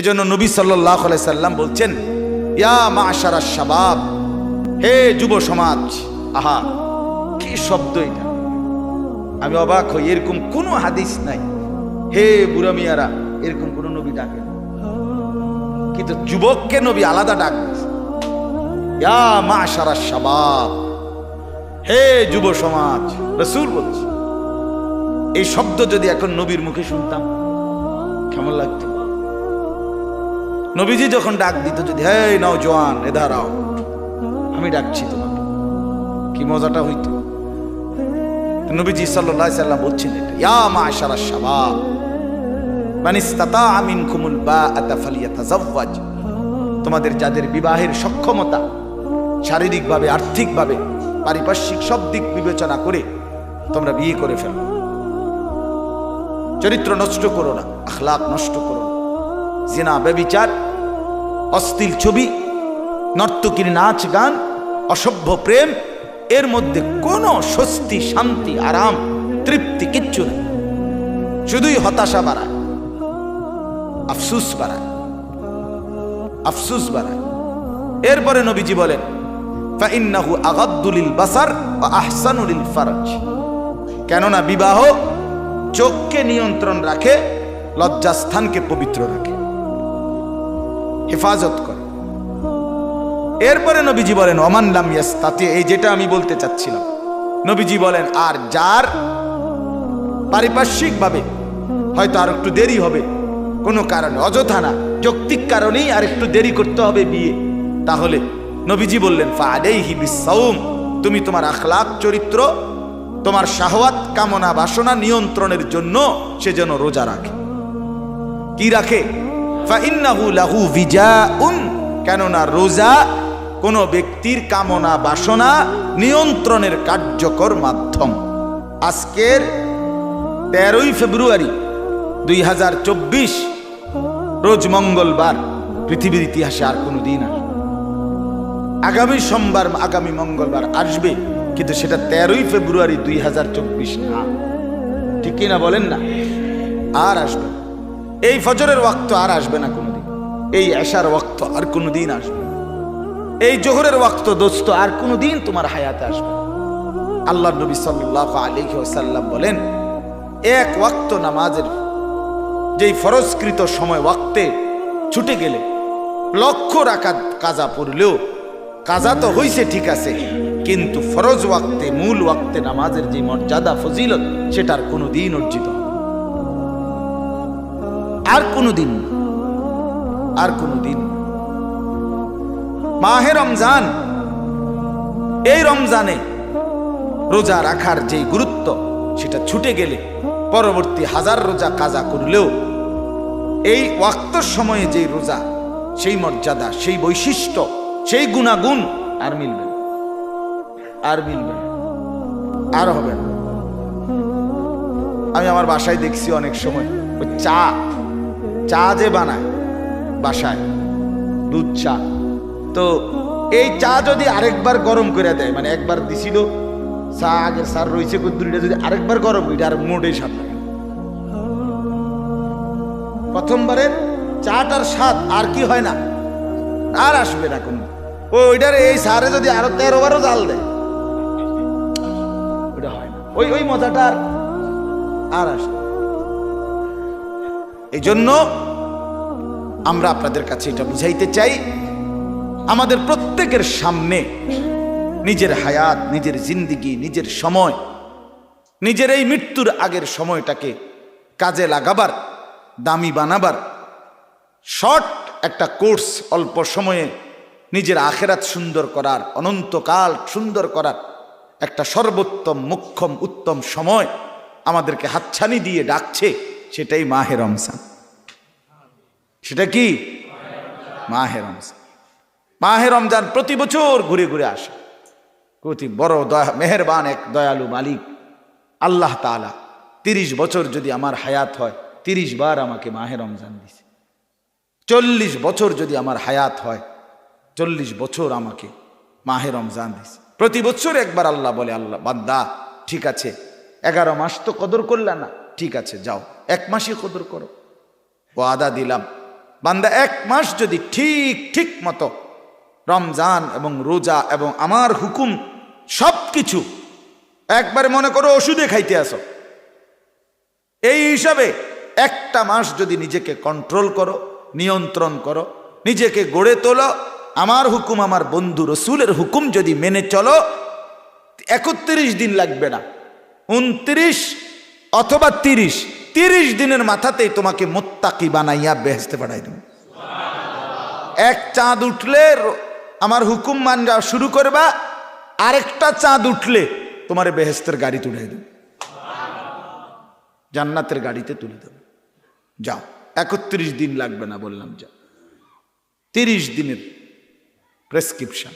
এজন্য নবী সাল্লাহ সাল্লাম বলছেন, ইয়া মা হে যুব সমাজ, আহা, কি শব্দ এটা? আমি অবাক হই, এরকম কোনো হাদিস নাই। হে বুড়া মিয়ারা, এরকম কোনো নবী ডাকে কিন্তু যুবককে নবী আলাদা ডাক ইয়া মা আশারা শাবাব, হে যুব সমাজ, রসুল বলছে, এই শব্দ যদি এখন নবীর মুখে শুনতাম, কেমন লাগতো? নবীজি যখন ডাক দিত যদি হে নওজোয়ান এ দাঁড়াও আমি ডাকছি তোমাকে। কি মজাটা হইতো? নবীজি সাল্লাহ সাল্লাম বলছেন এটা ইয়া মা আশারা শাবাব আমিন বা আতাফালিয়াতাজাওয়াজ তোমাদের যাদের বিবাহের সক্ষমতা শারীরিকভাবে, আর্থিকভাবে, পারিপার্শ্বিক সব দিক বিবেচনা করে তোমরা বিয়ে করে ফেলো। চরিত্র নষ্ট করো না আখলাক নষ্ট করো না। জেনা, ব্যবিচার অস্থিল ছবি, নর্তকীর নাচ গান, অসভ্য প্রেম, এর মধ্যে কোনো স্বস্তি, শান্তি, আরাম, তৃপ্তি কিচ্ছু নেই। শুধুই হতাশা বাড়ায়, আফসুস বাড়ায় আফসুস বাড়ায়। এরপরে নবীজি বলেন, ফাইন্নাহু আগাদ্দুলিল বাসার ও আহসানুলিল ফারাজ। কেননা বিবাহ চোখকে নিয়ন্ত্রণ রাখে, লজ্জাস্থানকে পবিত্র রাখে। হেফাজত করে। এরপরে নবীজি বলেন, ওমান লাম তাতে এই যেটা আমি বলতে চাচ্ছিলাম। নবীজি বলেন, আর যার পারিপার্শ্বিকভাবে হয়তো আর একটু দেরি হবে, কোনো কারণে, অযথা না, যৌক্তিক কারণেই আর একটু দেরি করতে হবে বিয়ে, তাহলে নবীজি বললেন ফাদেহি বিসাউম তুমি তোমার আখলাক চরিত্র, তোমার শাহওয়াত কামনা বাসনা নিয়ন্ত্রণের জন্য সে যেন রোজা রাখে। কি রাখে? লাহু ভিজাউন, কেননা রোজা কোনো ব্যক্তির কামনা বাসনা নিয়ন্ত্রণের কার্যকর মাধ্যম। আজকের তেরোই ফেব্রুয়ারি দুই হাজার চব্বিশ, রোজ মঙ্গলবার, পৃথিবীর ইতিহাসে আর কোনো দিন আসবে আগামী সোমবার, আগামী মঙ্গলবার আসবে, কিন্তু সেটা তেরোই ফেব্রুয়ারি দুই হাজার চব্বিশ না। ঠিক কিনা বলেন না? আর আসবে। এই ফজরের ওয়াক্ত আর আসবে না কোনোদিন এই এশার ওয়াক্ত আর কোনোদিন আসবে না। এই জোহরের ওয়াক্ত দোস্ত আর কোনোদিন তোমার হায়াতে আসবে। আল্লাহ নবী সাল্লাহ আলিহি ওসাল্লাম বলেন, এক ওয়াক্ত নামাজের যেই ফরজকৃত সময় ওয়াক্তে ছুটে গেলে লক্ষ রাকাত কাজা পড়লেও কাজা তো হইছে ঠিক আছে, কিন্তু ফরজ ওয়াক্তে, মূল ওয়াক্তে নামাজের যে মর্যাদা, ফজিলত, সেটার কোনো দিন অর্জিত না। আর কোনো দিন আর কোনো দিন মাহে রমজান, এই রমজানে রোজা রাখার যে গুরুত্ব, সেটা ছুটে গেলে পরবর্তী হাজার রোজা কাজা করলেও এই ওয়াক্তর সময়ে যে রোজা, সেই মর্যাদা, সেই বৈশিষ্ট্য, সেই গুণাগুণ আর মিলবে আর মিলবে আর হবে না। আমি আমার বাসায় দেখছি অনেক সময় ওই চা চা যে বানায় বাসায়, দুধ চা। তো এই চা যদি আরেকবার গরম করে দেয় মানে একবার দিছিল, চা আগে সার রয়েছে কুদ্দুরিটা যদি আরেকবার গরম এটা আর মোটেই স্বাদ লাগে প্রথমবারের চাটার স্বাদ আর কি হয় না, আর আসবে না কোনো। ও, ওইটার এই সারে যদি আরও তেরো বারো জাল দেয় ওটা হয় না। ওই ওই মজাটা আর আর আসে না। এই জন্য আমরা আপনাদের কাছে এটা বুঝাইতে চাই। আমাদের প্রত্যেকের সামনে নিজের হায়াত, নিজের জিন্দিগি, নিজের সময়, নিজের এই মৃত্যুর আগের সময়টাকে কাজে লাগাবার, দামি বানাবার, শর্ট একটা কোর্স অল্প সময়ে নিজের আখেরাত সুন্দর করার, অনন্তকাল সুন্দর করার একটা সর্বোত্তম, মুখ্যম, উত্তম সময় আমাদেরকে হাতছানি দিয়ে ডাকছে। সেটাই মাহে রমজান। সেটা কি? মাহে রমজান। মাহে রমজান প্রতি বছর ঘুরে ঘুরে আসে। প্রতি বড় দয়া মেহেরবান এক দয়ালু মালিক। আল্লাহ তাআলা তিরিশ বছর যদি আমার হায়াত হয়, তিরিশ বার আমাকে মাহে রমজান দিছে। চল্লিশ বছর যদি আমার হায়াত হয়, চল্লিশ বছর আমাকে মাহে রমজান দিছে। প্রতি বছর একবার আল্লাহ বলে, আল্লাহ, বান্দা, ঠিক আছে। এগারো মাস তো কদর করলে না। ঠিক আছে, যাও। এক মাসই কদর করো। ও আদা দিলাম। বান্দা, এক মাস যদি ঠিক ঠিক মতো রমজান এবং রোজা এবং আমার হুকুম সব কিছু একবারে মনে করো ওষুধে খাইতে আসো। এই হিসাবে একটা মাস যদি নিজেকে কন্ট্রোল করো, নিয়ন্ত্রণ করো, নিজেকে গড়ে তোলো, আমার হুকুম আমার বন্ধু রসুলের হুকুম যদি মেনে চলো, একত্রিশ দিন লাগবে না। উনত্রিশ অথবা তিরিশ তিরিশ দিনের মাথাতেই তোমাকে মোত্তাকি বানাইয়া বেহেস্তে পাঠাই দেব। এক চাঁদ উঠলে আমার হুকুম মানরা শুরু করবা, আরেকটা চাঁদ উঠলে তোমার বেহেস্তের গাড়ি তুলে দেবে। জান্নাতের গাড়িতে তুলে দেবে। যাও, একত্রিশ দিন লাগবে না বললাম যা তিরিশ দিনের প্রেসক্রিপশন।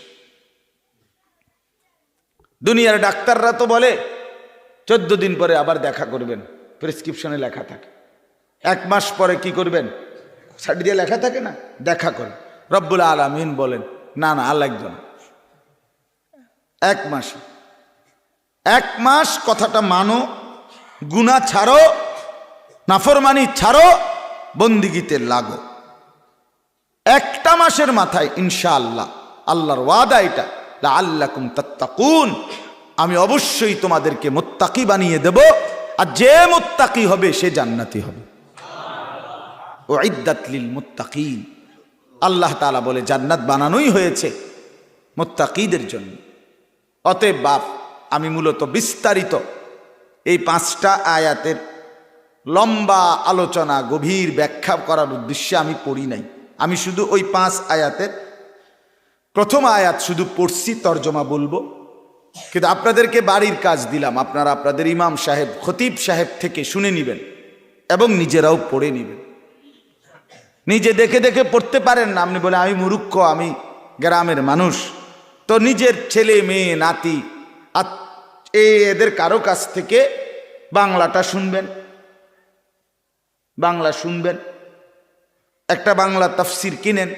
দুনিয়ার ডাক্তাররা তো বলে, চোদ্দ দিন পরে আবার দেখা করবেন। প্রেসক্রিপশনে লেখা থাকে। এক মাস পরে কি করবেন? সাইড দিয়ে লেখা থাকে না? দেখা করে রব্বুল আলমিন বলেন, না না, আর লাগবে না। এক মাস। এক মাস কথাটা মানো গুণা ছাড়ো, নাফরমানি ছাড়ো, বন্দিগিতে লাগো। একটা মাসের মাথায় ইনশাআল্লাহ, আল্লাহর ওয়াদা এটা আল্লাকুম তাত্তাকুন। আমি অবশ্যই তোমাদেরকে মোত্তাকি বানিয়ে দেব। আর যে মোত্তাকি হবে, সে জান্নাতি হবে। ও ইদ্দাতলিল মুত্তাকিন। আল্লাহ তাআলা বলে, জান্নাত বানানোই হয়েছে মোত্তাকিদের জন্য। অতএব বাপ, আমি মূলত বিস্তারিত এই পাঁচটা আয়াতের লম্বা আলোচনা, গভীর ব্যাখ্যা করার উদ্দেশ্যে আমি পড়ি নাই। আমি শুধু ওই পাঁচ আয়াতের প্রথম আয়াত শুধু পড়ছি, তর্জমা বলব। কিন্তু আপনাদেরকে বাড়ির কাজ দিলাম। আপনারা আপনাদের ইমাম সাহেব, খতিব সাহেব থেকে শুনে নেবেন এবং নিজেরাও পড়ে নেবেন। নিজে দেখে দেখে পড়তে পারেন না। আপনি বলে, আমি মুরুক্ষ আমি গ্রামের মানুষ। তো নিজের ছেলে, মেয়ে, নাতি এদের কারও কাছ থেকে বাংলাটা শুনবেন। বাংলা শুনবেন। একটা বাংলা তাফসির কিনেন।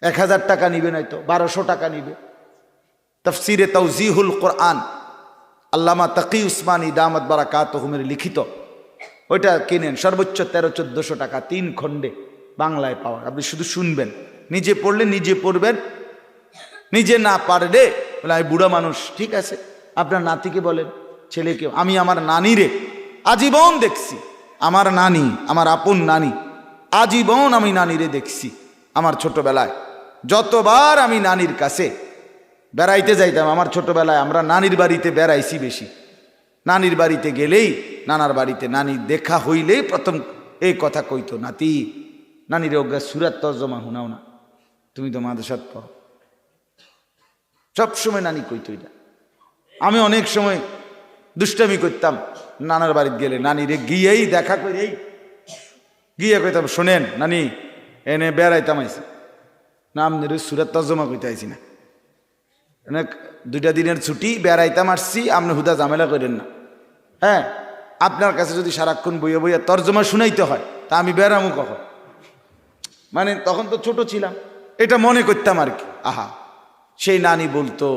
এক হাজার টাকা নিবে নয়তো, বারোশো টাকা নিবে। তফসিরে তৌজিহুল কোরআন। আল্লামা তাকি উসমানী দামত বারাকাত হুমের লিখিত। ওইটা কিনেন সর্বোচ্চ তেরো, চোদ্দোশো টাকা, তিন খণ্ডে বাংলায় পাওয়া। আপনি শুধু শুনবেন। নিজে পড়লে নিজে পড়বেন। নিজে না পারলে বলে, আমি বুড়া মানুষ। ঠিক আছে। আপনার নাতিকে বলেন ছেলেকে আমি আমার নানিরে আজীবন দেখছি। আমার নানি, আমার আপন নানি, আজীবন আমি নানিরে দেখছি আমার ছোটবেলায়। যতবার আমি নানির কাছে বেড়াইতে যাইতাম। আমার ছোটবেলায় আমরা নানির বাড়িতে বেড়াইছি বেশি। নানির বাড়িতে গেলেই নানার বাড়িতে নানি দেখা হইলেই প্রথম এই কথা কইতো, নাতি, নানির অজ্ঞা সুরাত তর্জমা হুনাও না। তুমি তো মাদ্রাসাত পড়ো। সবসময় নানি কইতো এটা। আমি অনেক সময় দুষ্টামি করতাম। নানার বাড়িতে গেলে নানিরে গিয়েই দেখা করেই গিয়ে কইতাম, শোনেন নানি, এনে বেড়াইতাম আইসি নাম নিরে সুরাত তর্জমা কইতে আইসি না। দুইটা দিনের ছুটি, বেড়াইতাম আসছি, আপনি হুদা ঝামেলা করেন না। হ্যাঁ আপনার কাছে যদি সারাক্ষণ বইয়ে বইয়া তর্জমা শুনাইতে হয়, তা আমি বেড়ামু কখন? মানে তখন তো ছোট ছিলাম, এটা মনে করতাম আর কি। আহা, সেই নানি বলতো,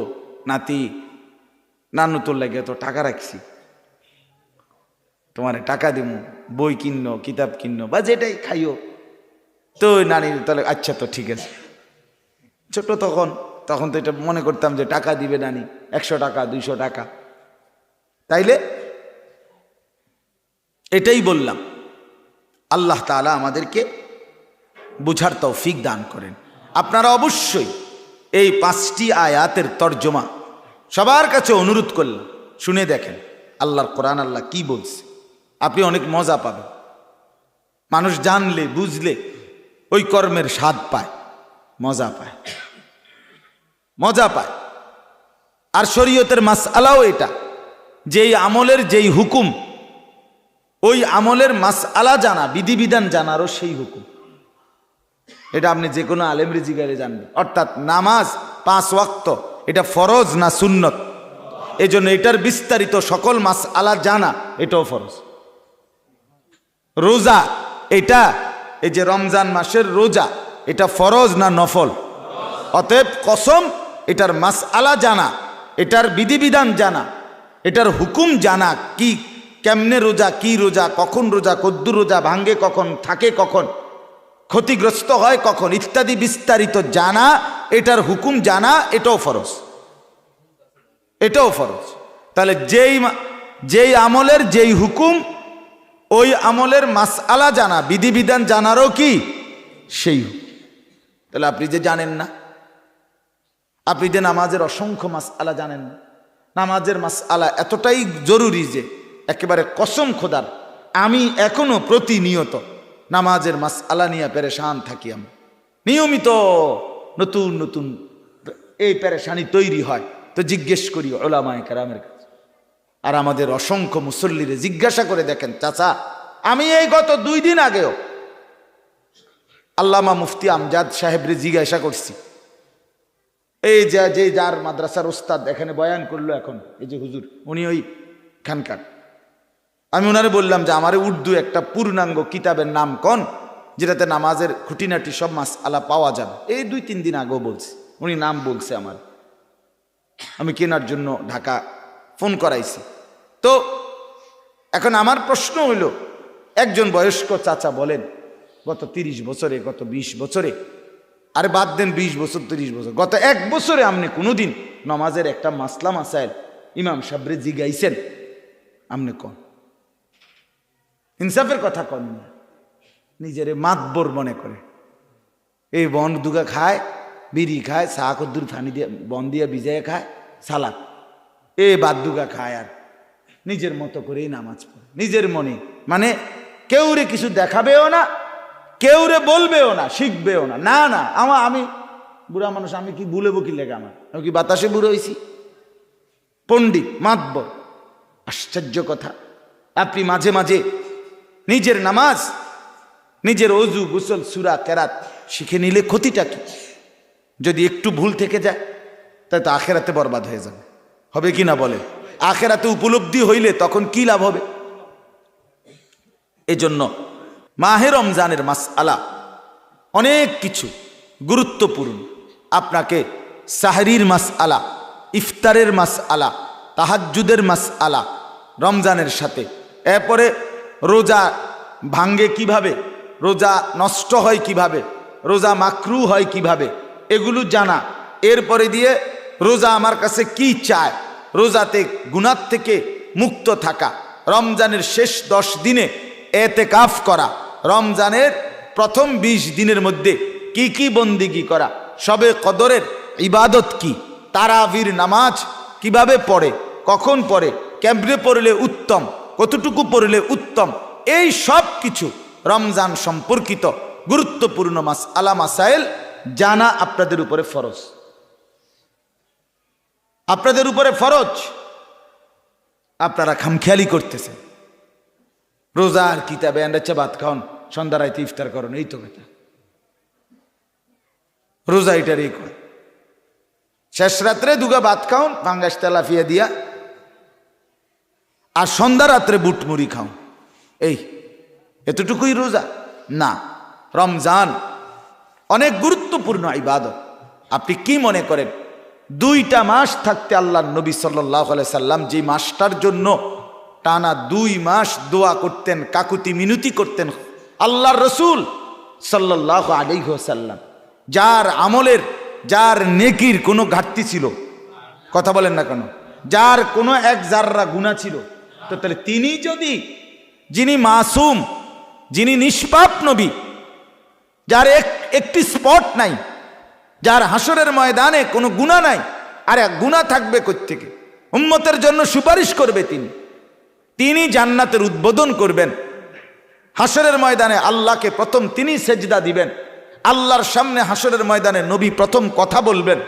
নাতি, নানু তোর লাগে তো টাকা রাখছি, তোমারে টাকা দিব বই কিন্ন, কিতাব কিন্ন, বা যেটাই খাইও। তো নানি তাহলে আচ্ছা তো ঠিক আছে। ছোট তখন তখন তো এটা মনে করতাম যে টাকা দিবে নানি, একশো টাকা, দুইশো টাকা। তাইলে এটাই বললাম। আল্লাহ তাআলা আমাদেরকে বুঝার তৌফিক দান করেন। আপনারা অবশ্যই এই পাঁচটি আয়াতের তর্জমা সবার কাছে অনুরোধ করলাম, শুনে দেখেন আল্লাহর কোরআন আল্লাহ কি বলছে। আপনি অনেক মজা পাবেন। মানুষ জানলে, বুঝলে ওই কর্মের স্বাদ পায়, মজা পায়। মজা পায়। আর শরীয়তের মাস আলাও এটা। যেই আমলের যেই হুকুম, ওই আমলের মাস আলা জানা, বিধিবিধান জানারও সেই হুকুম। এটা আপনি যে কোনো আলেম রেজিগারে জানবেন। অর্থাৎ নামাজ পাঁচ ওয়াক্ত, এটা ফরজ না সুন্নত? এই জন্য এটার বিস্তারিত সকল মাস আলা জানা, এটাও ফরজ। রোজা, এটা, এই যে রমজান মাসের রোজা, এটা ফরজ না নফল? অতএব কসম এটার মাস আলা জানা, এটার বিধিবিধান জানা, এটার হুকুম জানা, কি কেমনে রোজা, কি রোজা, কখন রোজা কদ্দু রোজা, ভাঙ্গে কখন, থাকে কখন, ক্ষতিগ্রস্ত হয় কখন, ইত্যাদি বিস্তারিত জানা, এটার হুকুম জানা, এটাও ফরজ। এটাও ফরজ। তাহলে যেই যেই আমলের যেই হুকুম, ওই আমলের মাসআলা জানা, বিধিবিধান জানারও কি? সেই। তাহলে আপনি যে জানেন না আপনি যে নামাজের অসংখ্য মাস আলা জানেন, নামাজের মাস আলা এতটাই জরুরি যে একেবারে কসম খোদার, আমি এখনও প্রতিনিয়ত নামাজের মাস আলা নিয়ে পেরেশান থাকি আমি। নিয়মিত নতুন নতুন এই পেরেশানি তৈরি হয়, তো জিজ্ঞেস করি ওলামায় কারামের কাছে। আর আমাদের অসংখ্য মুসল্লিরে জিজ্ঞাসা করে দেখেন, চাচা, আমি এই গত দুই দিন আগেও আল্লামা মুফতি আমজাদ সাহেবরে জিজ্ঞাসা করছি এই যে যে যার মাদ্রাসার ওস্তাদ, এখানে বয়ান করল এখন, এই যে হুজুর, উনি ওই খানকার। আমি ওনারে বললাম যে, আমার উর্দু একটা পূর্ণাঙ্গ কিতাবের নাম কন, যেটাতে নামাজের খুঁটিনাটি সব মাস আলা পাওয়া যাবে। এই দুই, তিন দিন আগেও বলছি, উনি নাম বলছে আমার। আমি কেনার জন্য ঢাকা ফোন করাইছি। তো এখন আমার প্রশ্ন হইল, একজন বয়স্ক চাচা বলেন, গত তিরিশ বছরে, গত ২০ বছরে আরে বাদ দেন বিশ বছর, তিরিশ বছর। গত এক বছরে আপনি কোনোদিন নমাজের একটা মাসলা মাসাইল ইমাম সাবরে জিগাইছেন? আপনি কন? ইনসাফের কথা কন না। নিজেরে মাতবর মনে করে। এই বন দুগা খায়, বিড়ি খায়, চা কদ্দুর ফানি দিয়ে, বন দিয়ে ভিজায় খায়, সালাদ। এ বাদ দুগা খায় আর। নিজের মতো করেই নামাজ পড়ে। নিজের মনে। মানে কেউ রে কিছু দেখাবেও না কেউ রে বলবেও না, শিখবেও না। না না আমার আমি বুড়া মানুষ, আমি কি ভুলেবো কি লেগে আমার? আমি কি বাতাসে বুড়ো হয়েছি পণ্ডিত মাতবর আশ্চর্য কথা। আপনি মাঝে মাঝে নিজের নামাজ, নিজের অজু, গুসল, সুরা, কেরাত শিখে নিলে ক্ষতিটা কি? যদি একটু ভুল থেকে যায় তাই তো আখেরাতে বরবাদ হয়ে যাবে। হবে কি না বলে আখেরাতে উপলব্ধি হইলে তখন কি লাভ হবে? এজন্য মাহে রমজানের মাস আলা অনেক কিছু গুরুত্বপূর্ণ। আপনাকে সাহরির মাস আলা ইফতারের মাস আলা তাহাজ্জুদের মাস আলা রমজানের সাথে। এরপরে রোজা ভাঙ্গে কীভাবে? রোজা নষ্ট হয় কীভাবে? রোজা মাকরু হয় কীভাবে? এগুলো জানা। এরপরে দিয়ে রোজা আমার কাছে কি চায়? রোজাতে গুণার থেকে মুক্ত থাকা। রমজানের শেষ দশ দিনে এতে কাফ করা। রমজানের প্রথম ২০ দিনের মধ্যে কি কি বন্দিগি করা? সবে কদরের ইবাদত কি? তারাবির নামাজ কীভাবে পড়ে? কখন পড়ে? ক্যাম্পে পড়লে উত্তম? কতটুকু পড়লে উত্তম? এই সব কিছু রমজান সম্পর্কিত গুরুত্বপূর্ণ মাস, আলা মাসাইল জানা আপনাদের উপরে ফরজ। আপনাদের উপরে ফরজ? আপনারা খামখেয়ালি করতেছেন। রোজার কিতাবে আন্ডাচ্ছে ভাত খাওন। সন্ধ্যা রাইতে ইফতার করুন এই তো কথা রোজা এটারই কয় শেষ রাত্রে দুগা ভাত খাওন পাঙ্গাস তেলাফিয়া দিয়া। আর সন্ধ্যা রাত্রে বুটমুড়ি খাও। এই, এতটুকুই রোজা? না, রমজান অনেক গুরুত্বপূর্ণ ইবাদত। আপনি কি মনে করেন, দুইটা মাস থাকতে আল্লাহ নবী সাল্লাহ সাল্লাম যে মাসটার জন্য টানা দুই মাস দোয়া করতেন, কাকুতি মিনতি করতেন আল্লাহর রসুল সাল্লাহ আলিহাসাল্লাম যার আমলের, যার নেকির কোনো ঘাটতি ছিল? কথা বলেন না কেন? যার কোনো এক জাররা গুণা ছিল? তো তাহলে তিনি যদি, যিনি মাসুম, যিনি নিষ্পাপ নবী, যার এক, একটি স্পট নাই, যার হাসরের ময়দানে কোনো গুণা নাই, আর এক গুণা থাকবে থেকে উম্মতের জন্য সুপারিশ করবে তিনি। তিনি জান্নাতের উদ্বোধন করবেন। হাসরের ময়দানে আল্লাহকে প্রথম তিনি সেজদা দিবেন। আল্লাহর সামনে হাসরের ময়দানে নবী প্রথম কথা বলবেন।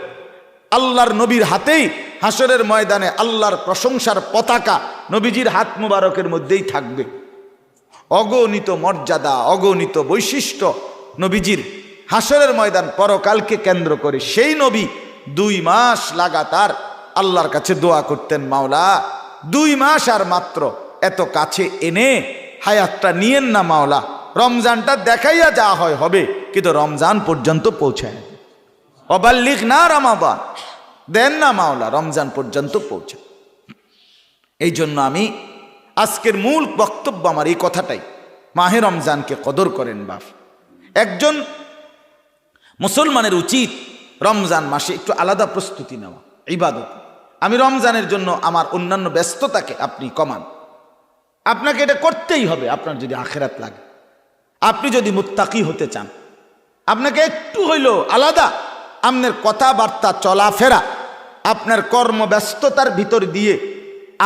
আল্লাহর নবীর হাতেই হাসরের ময়দানে আল্লাহর প্রশংসার পতাকা নবীজির হাত মুবারকের মধ্যেই থাকবে। অগণিত মর্যাদা, অগণিত বৈশিষ্ট্য নবীজির হাসরের ময়দান পরকালকে কেন্দ্র করে সেই নবী দুই মাস লাগাতার আল্লাহর কাছে দোয়া করতেন, মাওলা, দুই মাস আর মাত্র এত কাছে এনে হায়াতটা নিয়েন না মাওলা। রমজানটা দেখাইয়া যা হয় হবে, কিন্তু রমজান পর্যন্ত পৌঁছায় অবাল্লিক না রামাবান দেন না মাওলা, রমজান পর্যন্ত পৌঁছায়। এই জন্য আমি আজকের মূল বক্তব্য আমার এই কথাটাই। মাহে রমজানকে কদর করেন বাপ। একজন মুসলমানের উচিত রমজান মাসে একটু আলাদা প্রস্তুতি নেওয়া, ইবাদত। আমি রমজানের জন্য আমার অন্যান্য ব্যস্ততাকে আপনি কমান। আপনাকে এটা করতেই হবে, আপনার যদি আখেরাত লাগে। আপনি যদি মুত্তাকি হতে চান, আপনাকে একটু হইলেও আলাদা আপনার কথাবার্তা, চলাফেরা, আপনার কর্মব্যস্ততার ভিতর দিয়ে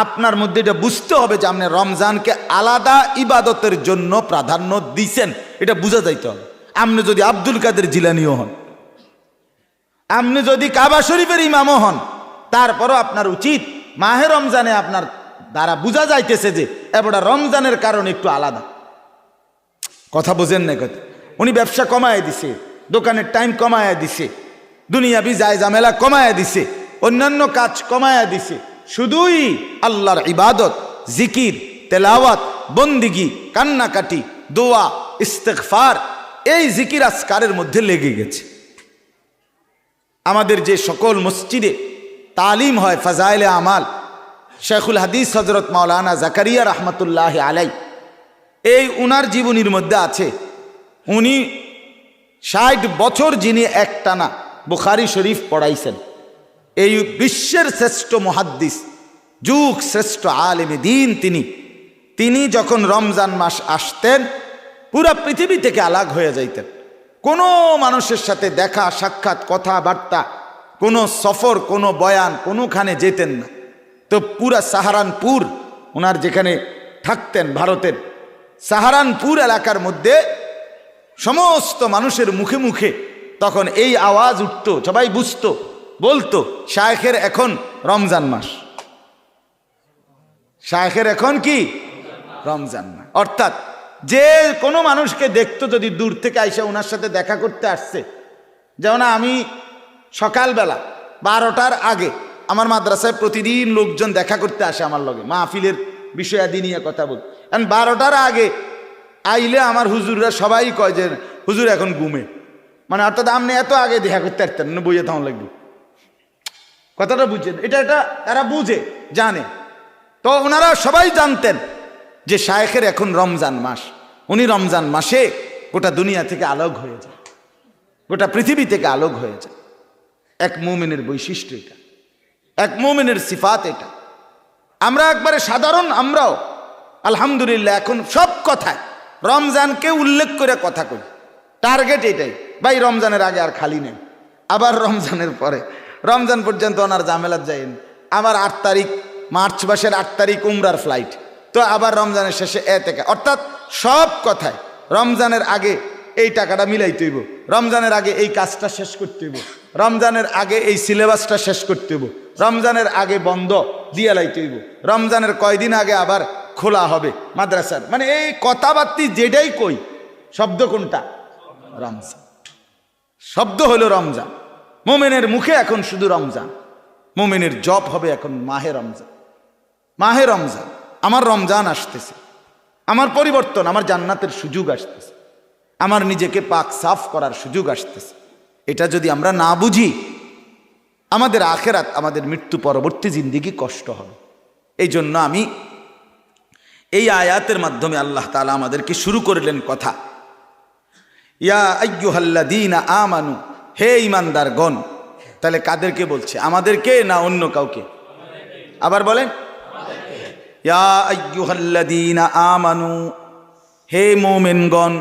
আপনার মধ্যে এটা বুঝতে হবে যে আপনি রমজানকে আলাদা ইবাদতের জন্য প্রাধান্য দিছেন। এটা বোঝা যাইতে হবে। আপনি যদি আব্দুল কাদের জিলানিও হন, আপনি যদি কাবা শরীফের ইমামও হন, তারপরও আপনার উচিত মাহে রমজানে আপনার দ্বারা বোঝা যাইতেছে যে এবার রমজানের কারণ একটু আলাদা। কথা বোঝেন না কথা। উনি ব্যবসা কমায় দিছে, দোকানের টাইম কমায় দিছে, দুনিয়াবি যায় জামেলা কমায় দিছে, অন্যান্য কাজ কমায়া দিছে। শুধুই আল্লাহর ইবাদত, জিকির, তেলাওয়াত, বন্দিগি, কান্নাকাটি, দোয়া ইস্তেকফার এই জিকির আসকারের মধ্যে লেগে গেছে। আমাদের যে সকল মসজিদে তালিম হয়, ফাজাইলে আমাল শেখুল হাদিস হজরত মাওলানা জাকারিয়া রহমতুল্লাহ আলাই, এই উনার জীবনীর মধ্যে আছে। উনি ষাট বছর যিনি একটানা বুখারি শরীফ পড়াইছেন, এই বিশ্বের শ্রেষ্ঠ মহাদ্দিস, যুগ শ্রেষ্ঠ আলেমে দিন তিনি। তিনি যখন রমজান মাস আসতেন, পুরা পৃথিবী থেকে আলাগ হয়ে যাইতেন। কোনো মানুষের সাথে দেখা, সাক্ষাৎ, কথাবার্তা, কোনো সফর, কোনো বয়ান, কোনোখানে যেতেন না। তো পুরা সাহারানপুর ওনার যেখানে থাকতেন ভারতের সাহারানপুর এলাকার মধ্যে সমস্ত মানুষের মুখে মুখে তখন এই আওয়াজ উঠত, সবাই বুঝতো, বলতো, শায়েখের এখন রমজান মাস। শায়েখের এখন কি? রমজান মাস। অর্থাৎ যে কোনো মানুষকে দেখতো যদি দূর থেকে আইসা ওনার সাথে দেখা করতে আসছে। যেমন আমি সকালবেলা বারোটার আগে আমার মাদ্রাসায় প্রতিদিন লোকজন দেখা করতে আসে আমার লগে। মাহফিলের বিষয়াদি নিয়ে কথা বল। কারণ বারোটার আগে আইলে আমার হুজুররা সবাই কয় যে, হুজুর এখন ঘুমে। মানে অর্থাৎ আপনি এত আগে দেখা করতে পারতেন না বইয়ে তখন লাগবে। কথাটা বুঝছেন? এটা এটা তারা বুঝে, জানে। তো ওনারা সবাই জানতেন যে শায়েখের এখন রমজান মাস। উনি রমজান মাসে গোটা দুনিয়া থেকে আলোক হয়ে যায়। গোটা পৃথিবী থেকে আলোক হয়ে যায়। এক মোমেনের বৈশিষ্ট্য এটা। এক মোমেনের সিফাত এটা। আমরা একবারে সাধারণ আমরাও, আলহামদুলিল্লাহ, এখন সব কথায় রমজানকে উল্লেখ করে কথা কই। টার্গেট এটাই, ভাই রমজানের আগে আর খালি নেই। আবার রমজানের পরে, রমজান পর্যন্ত ওনার জামেলাত যাইন। আবার আট তারিখ, মার্চ মাসের আট তারিখ উমরার ফ্লাইট তো আবার রমজানের শেষে এ থেকে। অর্থাৎ সব কথায় রমজানের আগে এই টাকাটা মিলাইতে হইব রমজানের আগে এই কাজটা শেষ করতে হইব। রমজানের আগে এই সিলেবাসটা শেষ করতে হইব। রমজানের আগে বন্ধ দিয়ে লাইতে হইব। রমজানের কয়দিন আগে আবার খোলা হবে মাদ্রাসার। মানে এই কথাবার্তি যেটাই কই, শব্দ কোনটা? রমজান। শব্দ হলো রমজান। মোমেনের মুখে এখন শুধু রমজান। মোমেনের জপ হবে এখন মাহে রমজান। মাহে রমজান। আমার রমজান আসতেছে। আমার পরিবর্তন, আমার জান্নাতের সুযোগ আসতেছে। আমার নিজেকে পাক সাফ করার সুযোগ আসতেছে। এটা যদি আমরা না বুঝি, আমাদের আখেরাত, আমাদের মৃত্যু পরবর্তী জিন্দিগি কষ্ট হবে। এই জন্য আমি এই আয়াতের মাধ্যমে আল্লাহ তালা আমাদেরকে শুরু করলেন কথা। ইয়া আয়্যুহাল্লাদিনা আমানু, হে ইমানদার গণ তাহলে কাদেরকে বলছে? আমাদেরকে না অন্য কাউকে? আবার বলেন। ইয়া আয়্যুহাল্লাদিনা আমানু, হে মোমেনগণ